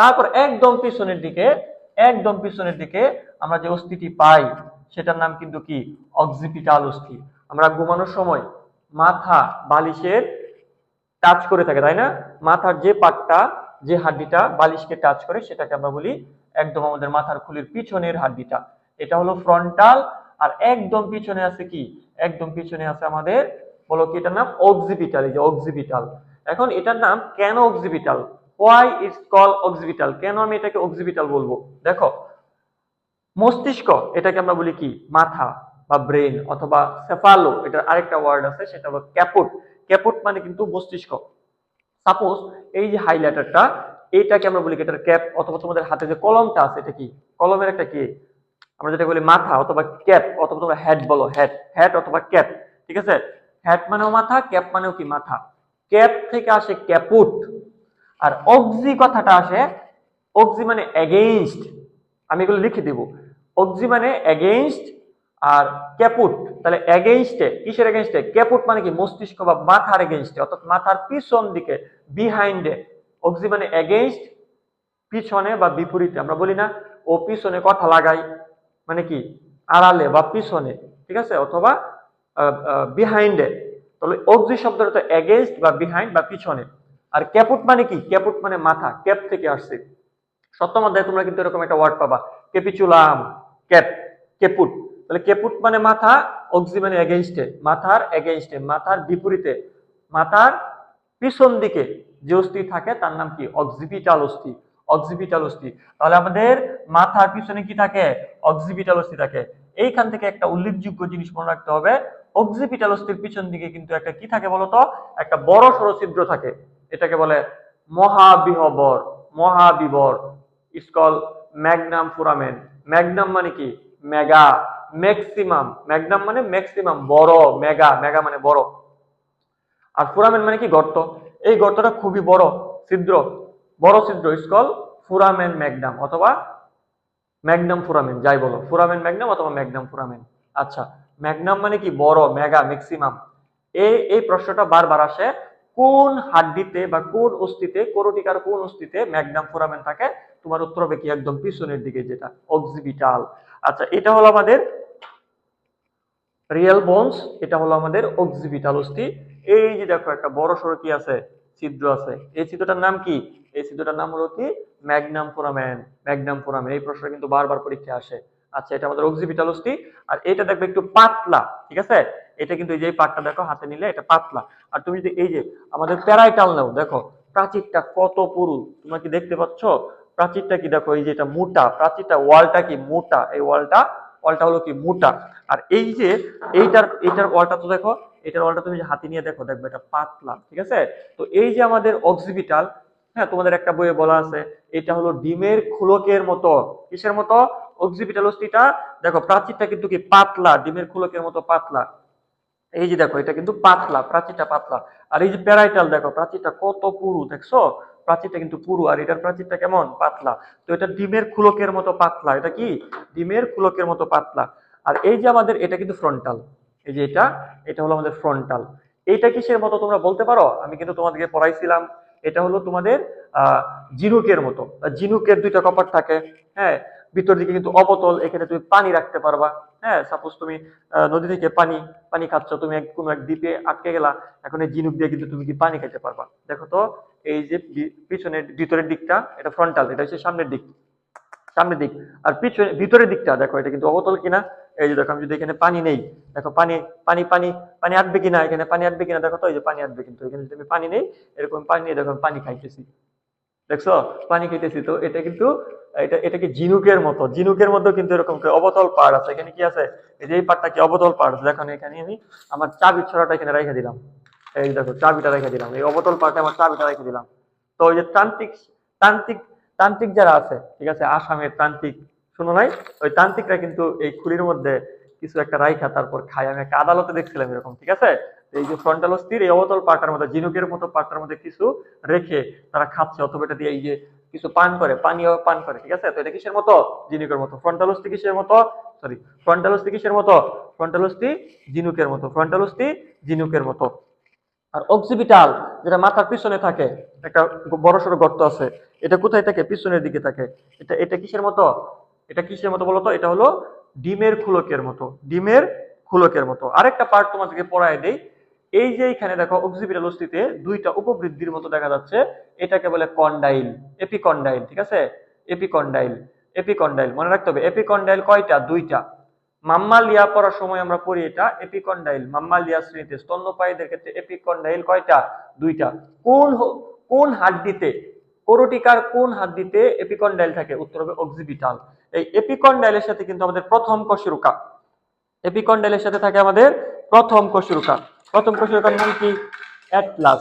তারপর একদম পিছনের দিকে, একদম পিছনের দিকে আমরা যে অস্থিটি পাই, সেটার নাম কিন্তু কি? অক্সিপিটাল অস্থি। আমরা ঘুমানোর সময় মাথা বালিশের টাচ করে থাকে, তাই না? মাথার যে পাটটা, যে হাড্ডিটা বালিশকে টাচ করে, সেটাকে আমরা বলি একদম আমাদের মাথার খুলির পিছনের হাড্ডিটা। এটা হলো ফ্রন্টাল আর একদম পিছনে আছে কি? একদম পিছনে আছে আমাদের বলো কি এটার নাম? অক্সিপিটাল এই যে অক্সিপিটাল এখন এটার নাম কেন occipital why it's call occipital কেন আমি এটাকে অক্সিপিটাল বলব? দেখো, মস্তিষ্ক, এটাকে আমরা বলি কি? মাথা বা ব্রেন অথবা সেফালো এটার আরেকটা ওয়ার্ড আছে, সেটা হলো ক্যাপুট ক্যাপুট মানে কিন্তু মস্তিষ্ক। সাপোজ এই যে হাইলাইটারটা এইটাকে আমরা বলি এটার ক্যাপ অথবা তোমাদের হাতে যে কলমটা আছে, এটা কি? কলমের একটা কি? আমরা যেটা বলি মাথা অথবা ক্যাপ অথবা তোমরা হেড বলো হেড হেড অথবা ক্যাপ ঠিক আছে? হেড মানেও মাথা ক্যাপ মানেও কি? মাথা। ক্যাপ থেকে আসে ক্যাপুট আর অক্সি কথাটা আসে অক্সি মানে এগেইনস্ট আমি এগুলো লিখে দিব। অক্সি মানে এগেইনস্ট আর ক্যাপুট তাহলে এগেইনস্টে কিসের এগেইনস্টে ক্যাপুট মানে কি? মস্তিষ্ক বা মাথার এগেইনস্টে অর্থাৎ মাথার পিছন দিকে বিহাইন্ডে অক্সি মানে এগেইনস্ট পিছনে বা বিপরীতে, আমরা বলি না, ও পিছনে কথা লাগাই মানে কি? আড়ালে বা পিছনে, ঠিক আছে? অথবা বিহাইন্ডে তাহলে অক্সি শব্দটা তো এগেইনস্ট বা বিহাইন্ড বা পিছনে। আর ক্যাপুট মানে কি? ক্যাপুট মানে মাথা ক্যাপ থেকে আসছে। সপ্তম অধ্যায়ে তোমরা কিন্তু এরকম একটা ওয়ার্ড পাবা কেপিচুলাম ক্যাপ কেপুট তাহলে কেপুট মানে মাথা অক্সি মানে এগেইনস্টে মাথার এগেইনস্টে মাথার বিপরীতে, মাথার পিছন দিকে যে অস্থি থাকে, তার নাম কি? অক্সিপিটাল অস্থি অক্সিপিটাল অস্থি। তাহলে আমাদের মাথার পিছনে কি থাকে? অক্সিপিটাল অস্থি থাকে। এইখান থেকে একটা উল্লেখযোগ্য জিনিস মনে রাখতে হবে অক্সিপিটাল অস্থির পিছন দিকে কিন্তু একটা কি থাকে বলতো? একটা বড় সড়ো ছিদ্র থাকে। এটাকে বলে মহাবিহবর, মহাবিবর ইসকল ম্যাগনাম ফুরামেন ম্যাগনাম মানে কি? মেগা ম্যাক্সিমাম ম্যাগনাম মানে ম্যাক্সিমাম বড় মেগা মেগা মানে বড়। আর ফুরামেন মানে কি? গর্ত। এই গর্তটা খুবই বড়, ছিদ্র। বড় ছিদ্র ইসকল ফুরামেন ম্যাগনাম অথবা ম্যাগনাম ফুরামেন যাই বলো। ফুরামেন ম্যাগনাম অথবা ম্যাগনাম ফুরামেন আচ্ছা ম্যাগনাম মানে কি? বড় মেগা ম্যাক্সিমাম এই এই প্রশ্নটা বারবার আসে কোন হাড্ডিতে বা কোন অস্থিতে করোটিকার কোন অস্থিতে ম্যাগনাম ফোরামেন থাকে, তোমার উত্তর হবে কি? একদম পিছনের দিকে যেটা অক্সিবিটাল আচ্ছা এটা হলো আমাদের রিয়েল বোনস এটা হলো আমাদের অক্সিবিটাল অস্থি। এই যে দেখো, একটা বড় সড়ো কি আছে? ছিদ্র আছে। এই ছিদ্রটার নাম কি? এই ছিদ্রটার নাম হলো কি? Magnum foramen magnum foramen. এই প্রশ্নটা কিন্তু বারবার পরীক্ষায় আসে। আচ্ছা এটা আমাদের অক্সিবিটাল অস্থি। আর এটা দেখবে একটু পাতলা, ঠিক আছে? এটা কিন্তু এই যে পাটটা দেখো, হাতে নিলে এটা পাতলা। আর তুমি যদি এই যে আমাদের প্যারাইটাল নাও, দেখো, প্রাচীরটা কত পুরু তোমরা কি দেখতে পাচ্ছ? প্রাচীরটা কি দেখো, এই যে এটা মোটা, প্রাচীরটা ওয়ালটা কি মোটা? এই ওয়ালটা ওয়ালটা হলো কি মোটা। আর এই যে এইটার এইটার ওয়ালটা তো দেখো এটার ওয়ালটা তুমি হাতে নিয়ে দেখো, দেখবে এটা পাতলা, ঠিক আছে? তো এই যে আমাদের অক্সিবিটাল হ্যাঁ তোমাদের একটা বইয়ে বলা আছে, এটা হলো ডিমের খুলকের মতো। কিসের মতো? অক্সিবিটাল অস্থিটা। দেখো, প্রাচীরটা কিন্তু কি পাতলা, ডিমের খুলকের মতো পাতলা। এই যে দেখো, এটা কিন্তু পাতলা, প্রাচীরটা পাতলা। আর এই যে প্যারাইটাল দেখো, প্রাচীরটা কত পুরু, দেখছ? প্রাচীরটা কিন্তু পুরু, আর এটার প্রাচীরটা কেমন? পাতলা। তো এটা ডিমের খুলকের মতো পাতলা, এটা কি? ডিমের খুলকের মতো পাতলা। আর এই যে আমাদের, এটা কিন্তু ফ্রন্টাল এই যে এটা এটা হলো আমাদের ফ্রন্টাল এইটা কিসের মতো তোমরা বলতে পারো? আমি কিন্তু তোমাদেরকে পড়াইছিলাম। এটা হলো তোমাদের, আহ, জিনুকের মতো। জিনুকের দুইটা কপার থাকে হ্যাঁ? ভিতর দিকে কিন্তু অবতল, এখানে তুমি পানি রাখতে পারবা। হ্যাঁ সাপোজ তুমি নদী থেকে পানি পানি খাচ্ছ, তুমি এক, কোনো এক দ্বীপে আটকে গেলা, এখন এই জিনুক দিয়ে কিন্তু তুমি কি পানি খেতে পারবা। দেখো তো, এই যে পিছনের, ভিতরের দিকটা, এটা ফ্রন্টাল এটা হচ্ছে সামনের দিক সামনের দিক। আর পিছনে, ভিতরের দিকটা, দেখো, এটা কিন্তু অবতল কিনা? এই যে দেখো, আমি যদি এখানে পানি নেই, দেখো, পানি পানি পানি পানি আটবে কিনা? এখানে পানি আটবে কিনা? দেখো তো, এই যে পানি আটবে কিন্তু, এখানে যদি আমি পানি নেই, এরকম পানি নিয়ে দেখো পানি খাইতেছি। দেখছ? পানি খাইতেছি। তো এটা কিন্তু, এটা এটা কি ঝিনুকের মতো ঝিনুকের মধ্যে কিন্তু এরকম অবতল পাড় আছে। এখানে কি আছে? এই যে এই পাড়টা কি অবতল পাড় আছে? দেখো, এখানে আমি আমার চাবি ছড়াটা এখানে রেখে দিলাম। এই দেখো, চাবিটা রেখে দিলাম। এই অবতল পাড়টা আমার চাবিটা রেখে দিলাম। তো ওই যে তান্ত্রিক তান্ত্রিক তান্ত্রিক যারা আছে, ঠিক আছে? আসামের তান্ত্রিক, শুনো নাই? ওই তান্ত্রিকরা কিন্তু এই খুলির মধ্যে কিছু একটা রাইখা, তারপর খায় আমি একটা আদালতে দেখছিলাম এরকম, ঠিক আছে? এই যে ফ্রন্টাল অস্থির এই অবতল পাটার মধ্যে, জিনুকের মতো পাটার মধ্যে কিছু রেখে তারা খাচ্ছে, অথবা এটা দিয়ে এই যে কিছু পান করে, পানীয় পান করে, ঠিক আছে? তো এটা কিসের মতো? জিনুকের মতো। ফ্রন্টাল অস্থি কিসের মতো? সরি ফ্রন্টাল অস্থি কিসের মতো? ফ্রন্টাল অস্থি জিনুকের মতো। ফ্রন্টাল অস্থি জিনুকের মতো। আর অক্সিপিটাল যেটা মাথার পিছনে থাকে, একটা বড় সড়ো গর্ত আছে, এটা কোথায় থাকে? পিছনের দিকে থাকে। এটা এটা কিসের মতো? এটা কিসের মতো বলতো? এটা হলো ডিমের খুলকের মতো, ডিমের খুলকের মতো। আরেকটা পার্ট তোমাদেরকে পড়ায় দেই। এই যে এখানে দেখো অক্সিপিটাল অস্থিতে দুইটা উপবৃদ্ধির মতো দেখা যাচ্ছে। এটাকে বলে কন্ডাইল এপিকন্ডাইল ঠিক আছে? এপিকন্ডাইল এপিকন্ডাইল মনে রাখতে হবে। এপিকন্ডাইল কয়টা? দুইটা। মাম্মালিয়া পড়ার সময় আমরা পড়ি এটা এপিকন্ডাইল মাম্মালিয়া শ্রেণীতে স্তন্যপায়ীদের ক্ষেত্রে এপিকন্ডাইল কয়টা? দুইটা। কোন কোন হাড্ডিতে কোরোটিকার কোন হাত হাড্ডিতে এপিকন্ডাইল থাকে? উত্তর হবে অক্সিপিটাল এই এপিকন্ডাইলের সাথে কিন্তু আমাদের প্রথম কশেরুকা এপিকন্ডাইলের সাথে থাকে আমাদের প্রথম কশেরুকা প্রথম কশেরুকার নাম কি? অ্যাটলাস।